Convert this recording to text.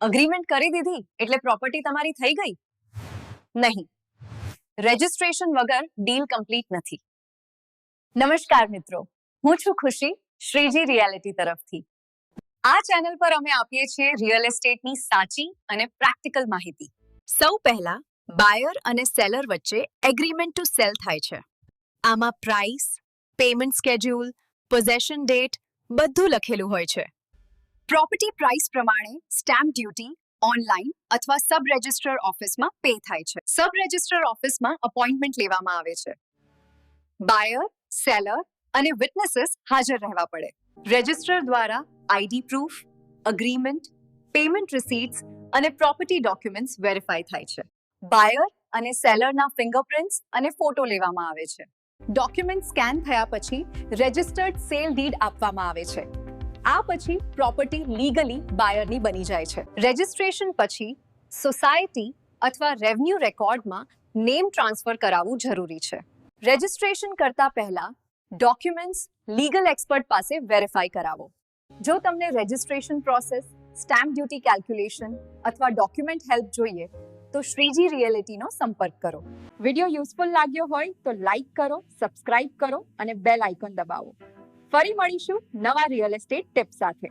Agreement કરી દીધી એટલે પ્રોપર્ટી તમારી થઈ ગઈ? નહીં. રજિસ્ટ્રેશન વગર ડીલ કમ્પ્લીટ નથી. નમસ્કાર મિત્રો, હું છું ખુશી, શ્રીજી રિયાલિટી તરફથી. આ ચેનલ પર અમે આપીએ છીએ રિયલ એસ્ટેટની સાચી અને પ્રેક્ટિકલ માહિતી. સૌ પહેલા બાયર અને સેલર વચ્ચે એગ્રીમેન્ટ ટુ સેલ થાય છે. આમાં price payment schedule possession date બધું લખેલું હોય છે. પ્રોપર્ટી પ્રાઇસ પ્રમાણે સ્ટેમ્પ ડ્યુટી ઓનલાઈન અથવા સબ રજિસ્ટર ઓફિસમાં પે થાય છે. સબ રજિસ્ટર ઓફિસમાં અપોઇન્ટમેન્ટ લેવામાં આવે છે. બાયર, સેલર અને વિટનેસીસ હાજર રહેવા પડે. રજિસ્ટર દ્વારા ID proof, agreement, payment receipts અને પ્રોપર્ટી ડોક્યુમેન્ટ્સ વેરીફાઈ થાય છે. બાયર અને સેલરના ફિંગરપ્રિન્ટ્સ અને ફોટો લેવામાં આવે છે. ડોક્યુમેન્ટ સ્કેન થયા પછી રજિસ્ટર્ડ સેલ ડીડ આપવામાં આવે છે. આ પછી પ્રોપર્ટી લીગલી બાયરની બની જાય છે. રજિસ્ટ્રેશન પછી સોસાયટી અથવા રેવન્યુ રેકોર્ડમાં નેમ ટ્રાન્સફર કરાવવું જરૂરી છે. રજિસ્ટ્રેશન કરતા પહેલા ડોક્યુમેન્ટ્સ લીગલ એક્સપર્ટ પાસે વેરીફાઈ કરાવો. જો તમને registration process stamp duty calculation અથવા ડોક્યુમેન્ટ હેલ્પ જોઈએ, તો શ્રીજી રિયલિટીનો સંપર્ક કરો. વિડિયો યુઝફુલ લાગ્યો હોય તો લાઈક કરો સબસ્ક્રાઇબ કરો અને બેલ આઇકોન દબાવો. ફરી મળીશું નવા રિયલ એસ્ટેટ ટિપ્સ સાથે.